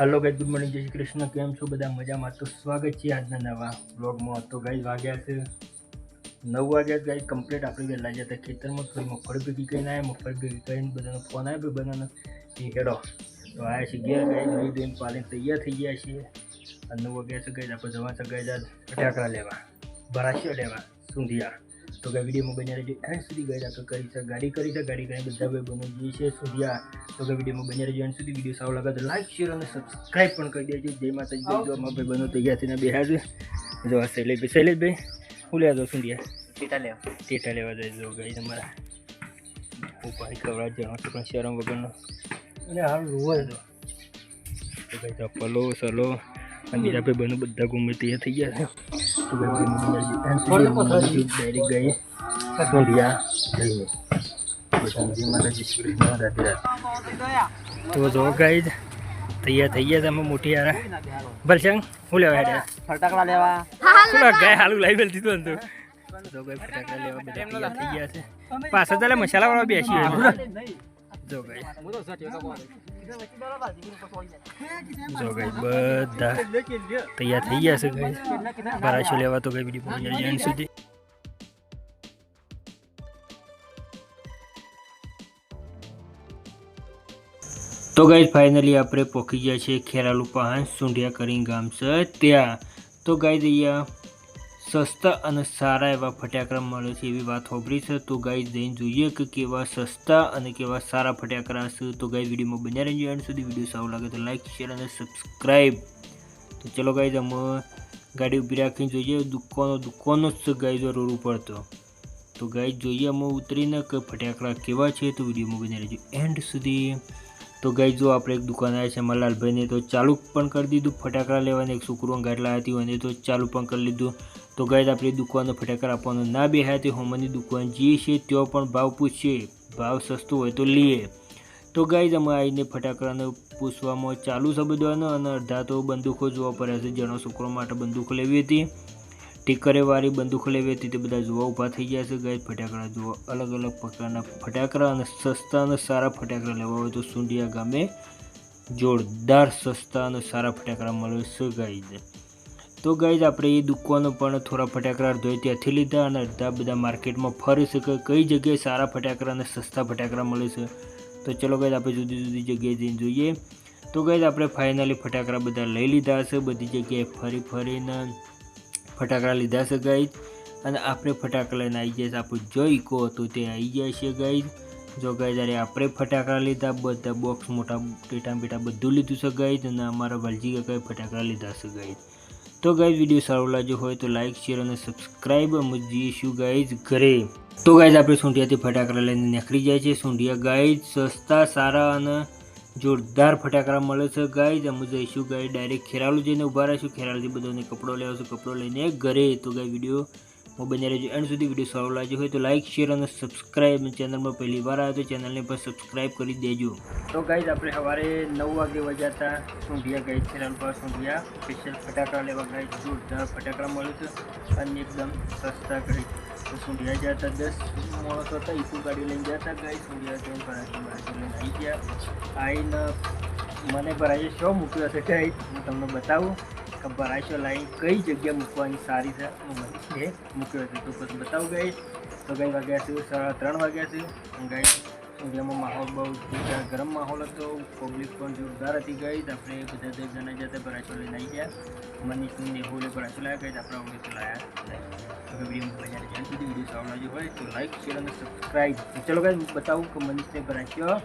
Hello guys good morning જય શ્રી કૃષ્ણ કેમ છો બધા? મજામાં? તો સ્વાગત છે આજના નવા બ્લોગમાં તો ગાઈઝ વાગ્યા છે નવ વાગ્યા ગાઈઝ કમ્પ્લીટ આપણે વહેલા જતા ખેતરમાં. થોડી મગફળી ભેગી કરીને આવ્યા મગફળી ભેગી કરીને બધાનો ફોન આવ્યો બધાનો એ હેડો. તો આવ્યા છે ગયા ગાઈઝ નહીં ધોઈને પાલીને તૈયાર થઈ ગયા છીએ. અને નવ વાગ્યા છે ગાઈઝ આપણે જવા છે આજ ફટાકડા લેવા. ભરાશીઓ લેવા સુંધિયા તો કે વિડીયોમાં બની રહેજો. એન્ડ સુધી ગયા તો કરી છે ગાડી કરી છે ગાડી કરીને બધા ભાઈ બને જઈએ છે સુધિયા તો કે વિડીયોમાં બન્યા રહેજો એન્ડ સુધી વીડિયો સારો લાગે તો લાઈક શેર અને સબસ્ક્રાઈબ પણ કરી દેજો. જય માતાજી જય જો અમારા ભાઈ બનો તૈયાર થઈને બેહા છે જો આ શૈલેષભાઈ શૈલેષભાઈ હું લેવા દો સુંધિયા ટેટા લેવા. ટેટા લેવા જાય જો ગઈ તમારા હું પાણી ખવડાવ જણો પણ શરમ વગરનો. અને હાલ રૂવલ તો ભાઈ ચપ્પલો સલો અને બીજા ભાઈ બનો બધા ગુમે તૈયાર થઈ ગયા છે. ડાયરેક્ટ ગઈ સુંધિયા જઈને તો જો ગાઈ તૈયાર થઈ ગયા તમે મોટી યાર. ભલશંગ હું લેવા હેડ્યા ફટાકડા લેવા. શું ગાય હાલું લાવી વેલતી તો તો. જો ગાય ફટાકડા લેવા બધા તૈયાર થઈ ગયા છે. પાછળ ચાલે મસાલા વાળા બેસી જો ગાય બધા. તૈયાર થઈ ગયા છે ગાય ભરાશો લેવા તો કઈ બીજી પહોંચી જાય સુધી તો ગાઈઝ ફાઇનલી આપણે પહોંચી ગયા છીએ ખેરાલુ પહાણ સુંઢિયા કરીને ગામ છે ત્યાં. તો ગાઈઝ અહીંયા સસ્તા અને સારા એવા ફટાકડા મળે છે એવી વાત હોભરી છે. તો ગાઈ જઈને જોઈએ કે કેવા સસ્તા અને કેવા સારા ફટાકડા છે તો ગાઈ વિડીયોમાં બન્યા રહેજો. એન્ડ સુધી વીડિયો સારું લાગે તો લાઈક શેર અને સબસ્ક્રાઈબ તો ચલો ગાઈ અમે ગાડી ઊભી રાખીને જોઈએ. દુકાનો દુકાનો જ ગાઈઝ રોડ ઉપર તો. તો ગાઈઝ જોઈએ અમે ઉતરીને કે ફટાકડા કેવા છે તો વિડીયોમાં બની રહેજો. એન્ડ સુધી. તો ગાઈ જો આપણે એક દુકાન આવ્યા છે મલાલભાઈને તો ચાલુ પણ કરી દીધું. ફટાકડા લેવાની એક છોકરો ગાટલા હતી અને તો ચાલુ પણ કરી લીધું. તો ગઈ આપણી દુકાનનો ફટાકડા આપવાનું ના બે તે હોમની દુકાન જે છે ત્યાં પણ ભાવ પૂછશે ભાવ સસ્તો હોય તો લઈએ તો ગાઈઝ અમે આવીને ફટાકડાને પૂછવામાં ચાલુ છે બધાને અને અડધા તો બંદૂકો જોવા પડે છે. જેનો છોકરો માટે બંદૂક લેવી હતી ટીકરે વાળી બંદૂક લેવી હતી, તે બધા જોવા ઊભા થઈ ગયા છે. ગાય ફટાકડા જોવા અલગ અલગ પ્રકારના ફટાકડા અને સસ્તા અને સારા ફટાકડા લેવા હોય તો સુંડિયા ગામે જોરદાર સસ્તા અને સારા ફટાકડા મળે છે ગાઈઝ તો ગાઈઝ આપણે એ દુકાનો પણ થોડા ફટાકડા અડધો ત્યાંથી લીધા અને અડધા બધા માર્કેટમાં ફરી શકે કઈ જગ્યાએ સારા ફટાકડા અને સસ્તા ફટાકડા મળે છે? તો ચલો ગાઈઝ આપણે જુદી જુદી જગ્યાએ જઈને જોઈએ. તો ગાઈઝ આપણે ફાઇનલી ફટાકડા બધા લઈ લીધા છે. બધી જગ્યાએ ફરી ફરીને ફટાકડા લીધા છે ગાઈઝ અને આપણે ફટાકડા લઈને આવી જાય છે આપણે જોઈ કહો તો તે આવી જાય છે ગાઈઝ જો ગાઈ અરે આપણે ફટાકડા લીધા, બધા બોક્સ મોટા ટેટા બેટા બધું લીધું છે ગાઈઝ અને અમારા વાલજી કાકાએ ફટાકડા લીધા છે ગાઈઝ તો ગાઈઝ વીડિયો સારો લાગ્યો હોય તો લાઇક શેર અને સબસ્ક્રાઈબ જઈશું ગાઈઝ ઘરે. તો ગાઈઝ આપણે સૂંઢિયાથી ફટાકડા લઈને નીકળી જાય છે. સૂંઢિયા ગાઈઝ સસ્તા, સારા અને જોરદાર ફટાકડા મળે છે ગાઈઝ અમે જઈશું ગાઈઝ ડાયરેક્ટ ખેરાલુ જઈને ઊભા રહીશું. ખેરાલુથી બધાને કપડો લેવાશું કપડો લઈને ઘરે. તો ગાઈ વીડિયો હું રહેજો એન્ડ સુધી વીડિયો સારો લાગ્યો હોય તો લાઈક શેર અને સબસ્ક્રાઈબ ચેનલમાં પહેલી વાર આવ્યો તો ચેનલને પણ સબસ્ક્રાઈબ કરી દેજો. તો ગાઈઝ આપણે સવારે નવ વાગે વજા હતા. સૂંઢિયા ગાઈ ચેનલ પર સૂંઢિયા સ્પેશિયલ ફટાકડા લેવા ગાઈ જોરદાર ફટાકડા મળ્યું છે અને એકદમ સસ્તા કરી તો સૂંઢિયા ગયા હતા દસ. માણસો હતા, ઈસુ ગાડી લઈને ગયા હતા ગાઈ સૂંઢિયા ભરાતી લઈને આવી ગયા. આવીને મને ભરાઈએ શો મૂક્યો હશે ગાઈ હું તમને બતાવું. કે ભરાશો લાઈન કઈ જગ્યા મૂકવાની સારી છે, હું મને મૂક્યો છે. તો પછી બતાવું ગઈ તો ગઈ વાગ્યા છે સાડા ત્રણ વાગ્યા છે. ગઈ જેમાં માહોલ બહુ ગરમ માહોલ હતો. પબ્લિક પણ જોરદાર હતી ગઈ આપણે બધા દસ જણા જતા ભરાશો લઈને આવી ગયા. મનીષની નેહુલે ભરાચો લાવ્યા ગઈ આપણે ઓગણીસો લાયા હવે વીડિયો બજાર જ્યાં સુધી વીડિયો લાગ્યો હોય તો લાઈક શેર અને સબસ્ક્રાઈબ ચલો ગાઈ બતાવું કે મનીષને ભરાશો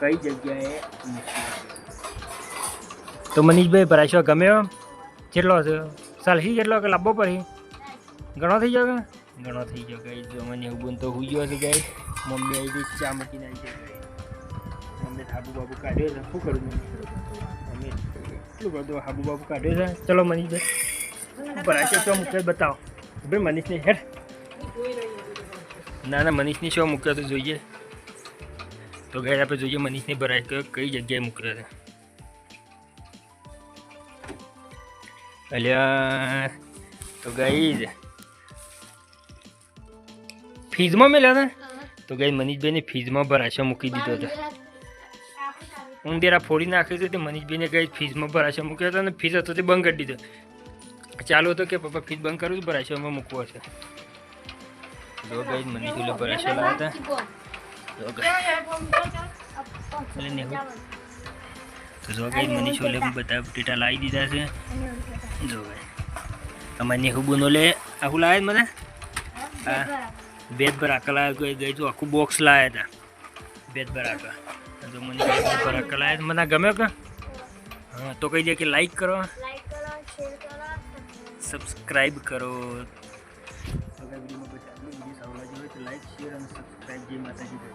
કઈ જગ્યાએ મૂક્યો છે. તો મનીષભાઈ ભરાશો ગમ્યો? કેટલો છે? સાલસી કેટલો કે લાંબો પડી? ઘણો થઈ ગયો કે? ઘણો થઈ ગયો ગઈ જો મને એવું બનતો હું ગયો છે ગઈ મમ્મી આવી ગઈ ચા મૂકીને આવી ગઈ મમ્મી હાબુ બાબુ કાઢ્યો છે. શું કરું મમ્મી શું બધું હાબુ બાબુ કાઢ્યો છે. ચલો મનીષભાઈ. ભરાશો શું મૂક્યો બતાવો. ભાઈ મનીષને હેઠ ના ના, મનીષની શું મૂક્યો તો જોઈએ. તો ઘરે આપણે જોઈએ મનીષને ભરાય કઈ જગ્યાએ મૂક્યો છે. અલ્યા તો ગઈ ફીઝમાં મેલ્યા હતા તો ગઈ મનીષભાઈને ફીઝમાં ભરાશો મૂકી દીધો હતો તેરા ફોડી નાખ્યું હતું તે મનીષભાઈને ગઈ ફીસમાં ભરાશે મૂક્યો હતો અને ફીઝ હતો તે બંધ કરી દીધો. ચાલુ હતો કે પપ્પા ફીઝ બંધ કરું ભરાશેમાં મૂકવો છે. જો ગઈ મનીષ ભરાશે લાવ્યા હતા જો ગઈ એટલે તો જો ભાઈ મનીષ ઓલે બધા ટેટા લાવી દીધા છે. જો ભાઈ અમારે નેહુ બોનો લે. આખું લાવે મને? હા બેદ ભરાકા લાવ્યા ગઈ તો આખું બોક્સ લાવ્યા હતા. બેદ ભરાકા તો મને ભરાકા લાવ્યા મને ગમે ગમ્યો કે? હા તો કહી દે કે લાઈક કરો. સબસ્ક્રાઈબ કરો વિડીયોમાં તો લાઈક શેર અને સબસ્ક્રાઈબ જે માતાજી.